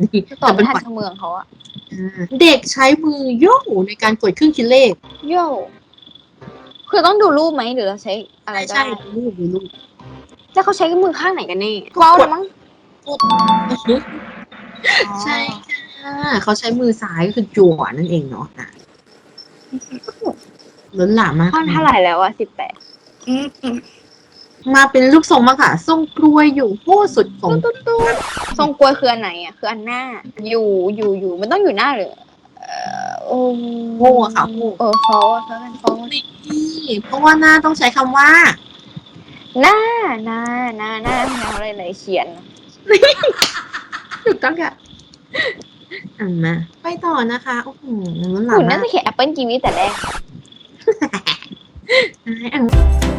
นี่ตอบแต่เป็นทันฝันชาวเมืองเขาอะอ่าเด็กใช้มือโยกในการกดเครื่องคิดเลข โย่คือต้องดูรูปไหมหรือเราใช้อะไรก็ใช่ได้ดูรูปดูรูปแล้วเขาใช้มือข้างไหนกันแน่เว้าแล้วมั้งใช่ค่ะเขาใช้มือซ้ายก็คือจั่วนั่นเองเนาะอะล้นหลามมากข้อนเท่าไหร่แล้วอะสิบแปด มาเป็นรูปทรงมากค่ะทรงกลวยอยู่โหสุดของตุ๊ดตุ๊ดทรงกลวยคืออันไหนอะคืออันหน้า อยู่อยู่อยู่มันต้องอยู่หน้าหรือเออโอ้โง่อะค่ะโง่เออฟอลอะเขาเป็นฟอลนี่เพราะว่าหน้าต้องใช้คำว่า หน้าหน้าหน้าหน้าแนวอะไรเลยเขียน ถูกต้องค่ะอ่ามาไปต่อนะคะโอ้โหล้นหลาคุมณมาน่ากจะเขียน Apple TV แต่แรก อะ